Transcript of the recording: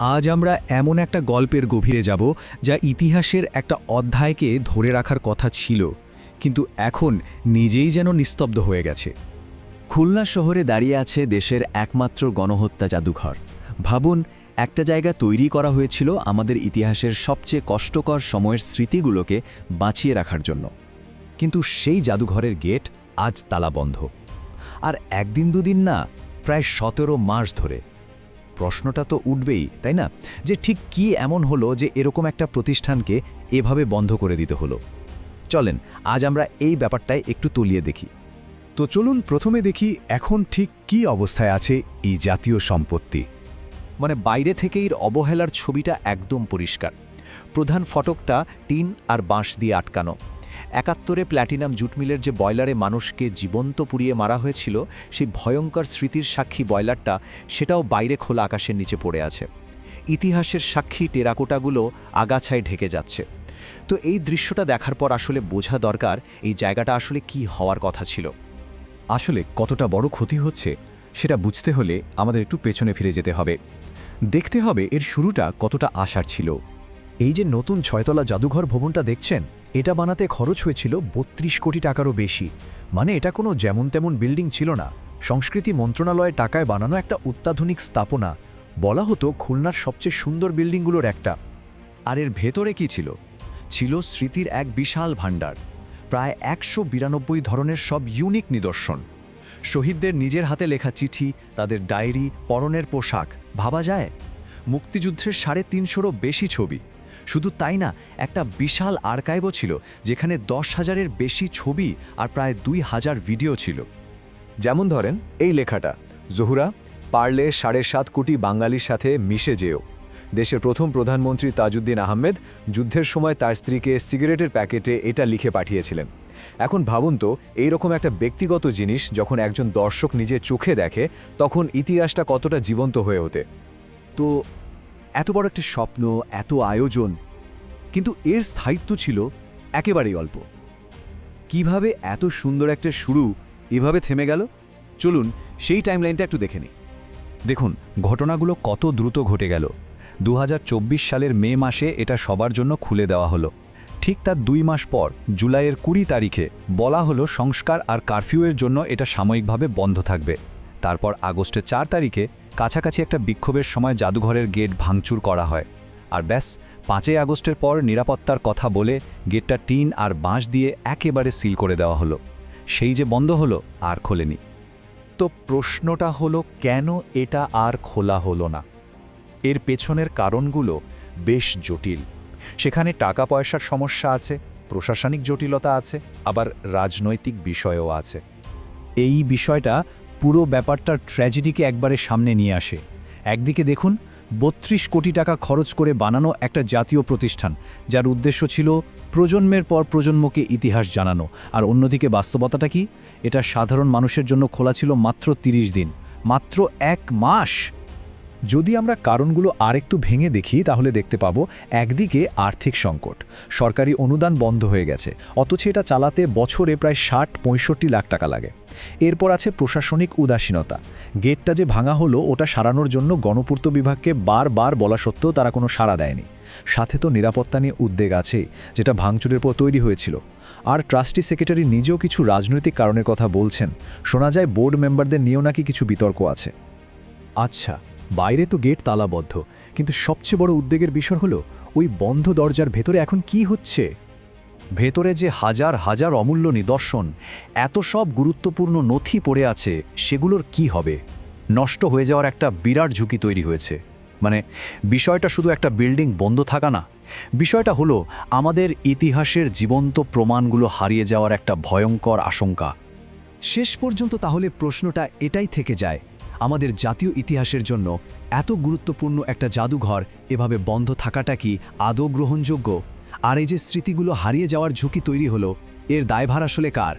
আজ আমরা এমন একটা গল্পের গভীরে যাব যা ইতিহাসের একটা অধ্যায়কে ধরে রাখার কথা ছিল, কিন্তু এখন নিজেই যেন নিস্তব্ধ হয়ে গেছে। খুলনা শহরে দাঁড়িয়ে আছে দেশের একমাত্র গণহত্যা জাদুঘর। ভাবুন, একটা জায়গা তৈরি করা হয়েছিল আমাদের ইতিহাসের সবচেয়ে কষ্টকর সময়ের স্মৃতিগুলোকে বাঁচিয়ে রাখার জন্য। কিন্তু সেই জাদুঘরের গেট আজ তালা বন্ধ আর একদিন দুদিন না, প্রায় সতেরো মাস ধরে প্রশ্নটা তো উঠবেই, তাই না? যে ঠিক কি এমন হলো যে এরকম একটা প্রতিষ্ঠানকে এভাবে বন্ধ করে দিতে হলো? চলেন, আজ আমরা এই ব্যাপারটায় একটু তলিয়ে দেখি। তো চলুন প্রথমে দেখি এখন ঠিক কি অবস্থায় আছে এই জাতীয় সম্পত্তি। মানে বাইরে থেকে এর অবহেলার ছবিটা একদম পরিষ্কার। প্রধান ফটকটা টিন আর বাঁশ দিয়ে আটকানো। একাত্তরে প্ল্যাটিনাম জুট মিলের যে বয়লারে মানুষকে জীবন্ত পুড়িয়ে মারা হয়েছিল, সেই ভয়ঙ্কর স্মৃতির সাক্ষী বয়লারটা সেটাও বাইরে খোলা আকাশের নিচে পড়ে আছে। ইতিহাসের সাক্ষী টেরাকোটাগুলো আগাছায় ঢেকে যাচ্ছে। তো এই দৃশ্যটা দেখার পর আসলে বোঝা দরকার এই জায়গাটা আসলে কি হওয়ার কথা ছিল। আসলে কতটা বড় ক্ষতি হচ্ছে, সেটা বুঝতে হলে আমাদের একটু পেছনে ফিরে যেতে হবে। দেখতে হবে এর শুরুটা কতটা আশার ছিল। এই যে নতুন ছয়তলা জাদুঘর ভবনটা দেখছেন এটা বানাতে খরচ হয়েছিল বত্রিশ কোটি টাকারও বেশি। মানে এটা কোনো যেমন তেমন বিল্ডিং ছিল না। সংস্কৃতি মন্ত্রণালয়ের টাকায় বানানো একটা অত্যাধুনিক স্থাপনা। বলা হতো খুলনার সবচেয়ে সুন্দর বিল্ডিংগুলোর একটা। আর এর ভেতরে কি ছিল? ছিল স্মৃতির এক বিশাল ভাণ্ডার। প্রায় একশো বিরানব্বই ধরনের সব ইউনিক নিদর্শন। শহীদদের নিজের হাতে লেখা চিঠি, তাদের ডায়েরি, পরনের পোশাক, ভাবা যায়? মুক্তিযুদ্ধের সাড়ে তিনশোরও বেশি ছবি। শুধু তাই না, একটা বিশাল আর্কাইভও ছিল, যেখানে দশ হাজারের বেশি ছবি আর প্রায় দুই হাজার ভিডিও ছিল। যেমন ধরেন, এই লেখাটা, জহুরা, পারলে সাড়ে সাত কোটি বাঙালির সাথে মিশে যেও। দেশের প্রথম প্রধানমন্ত্রী তাজউদ্দিন আহমেদ যুদ্ধের সময় তার স্ত্রীকে সিগারেটের প্যাকেটে এটা লিখে পাঠিয়েছিলেন। এখন ভাবুন তো, এইরকম একটা ব্যক্তিগত জিনিস যখন একজন দর্শক নিজে চোখে দেখে, তখন ইতিহাসটা কতটা জীবন্ত হয়ে ওঠে। তো এত বড় একটা স্বপ্ন, এত আয়োজন, কিন্তু এর স্থায়িত্ব ছিল একেবারেই অল্প। কীভাবে এত সুন্দর একটা শুরু এভাবে থেমে গেল? চলুন সেই টাইমলাইনটা একটু দেখে নিই। দেখুন, ঘটনাগুলো কত দ্রুত ঘটে গেল। দু হাজার চব্বিশ সালের মে মাসে এটা সবার জন্য খুলে দেওয়া হলো। ঠিক তার দুই মাস পর, জুলাইয়ের কুড়ি তারিখে বলা হলো সংস্কার আর কারফিউয়ের জন্য এটা সাময়িকভাবে বন্ধ থাকবে। তারপর আগস্টের চার তারিখে কাছাকাছি একটা বিক্ষোভের সময় জাদুঘরের গেট ভাঙচুর করা হয়। আর ব্যাস, পাঁচই আগস্টের পর নিরাপত্তার কথা বলে গেটটা টিন আর বাঁশ দিয়ে একেবারে সিল করে দেওয়া হলো। সেই যে বন্ধ হলো, আর খোলেনি। তো প্রশ্নটা হলো, কেন এটা আর খোলা হলো না? এর পেছনের কারণগুলো বেশ জটিল। সেখানে টাকা পয়সার সমস্যা আছে, প্রশাসনিক জটিলতা আছে, আবার রাজনৈতিক বিষয়ও আছে। এই বিষয়টা পুরো ব্যাপারটার ট্র্যাজেডিকে একবারে সামনে নিয়ে আসে। একদিকে দেখুন, বত্রিশ কোটি টাকা খরচ করে বানানো একটা জাতীয় প্রতিষ্ঠান, যার উদ্দেশ্য ছিল প্রজন্মের পর প্রজন্মকে ইতিহাস জানানো। আর অন্যদিকে বাস্তবতাটা কি? এটা সাধারণ মানুষের জন্য খোলা ছিল মাত্র ৩০ দিন, মাত্র এক মাস! যদি আমরা কারণগুলো আরেকটু ভেঙে দেখি, তাহলে দেখতে পাবো একদিকে আর্থিক সংকট, সরকারি অনুদান বন্ধ হয়ে গেছে, অথচ এটা চালাতে বছরে প্রায় ষাট পঁয়ষট্টি লাখ টাকা লাগে। এরপর আছে প্রশাসনিক উদাসীনতা, গেটটা যে ভাঙা হলো, ওটা সারানোর জন্য গণপূর্ত বিভাগকে বারবার বলা সত্ত্বেও তারা কোনো সাড়া দেয়নি। সাথে তো নিরাপত্তা নিয়ে উদ্বেগ আছে যেটা ভাঙচুরের পর তৈরি হয়েছিল। আর ট্রাস্টি সেক্রেটারি নিজেও কিছু রাজনৈতিক কারণের কথা বলছেন, শোনা যায় বোর্ড মেম্বারদের নিয়েও নাকি কিছু বিতর্ক আছে। আচ্ছা বাইরে তো গেট তালাবদ্ধ, কিন্তু সবচেয়ে বড় উদ্বেগের বিষয় হলো ওই বন্ধ দরজার ভেতরে এখন কি হচ্ছে? ভেতরে যে হাজার হাজার অমূল্য নিদর্শন, এত সব গুরুত্বপূর্ণ নথি পড়ে আছে, সেগুলোর কি হবে? নষ্ট হয়ে যাওয়ার একটা বিরাট ঝুঁকি তৈরি হয়েছে। মানে বিষয়টা শুধু একটা বিল্ডিং বন্ধ থাকা না, বিষয়টা হলো আমাদের ইতিহাসের জীবন্ত প্রমাণগুলো হারিয়ে যাওয়ার একটা ভয়ঙ্কর আশঙ্কা। শেষ পর্যন্ত তাহলে প্রশ্নটা এটাই থেকে যায় আমাদের জাতীয় ইতিহাসের জন্য এত গুরুত্বপূর্ণ একটা জাদুঘর এভাবে বন্ধ থাকাটা কি আদৌ গ্রহণযোগ্য? আর এই যে স্মৃতিগুলো হারিয়ে যাওয়ার ঝুঁকি তৈরি হলো, এর দায়ভার আসলে কার?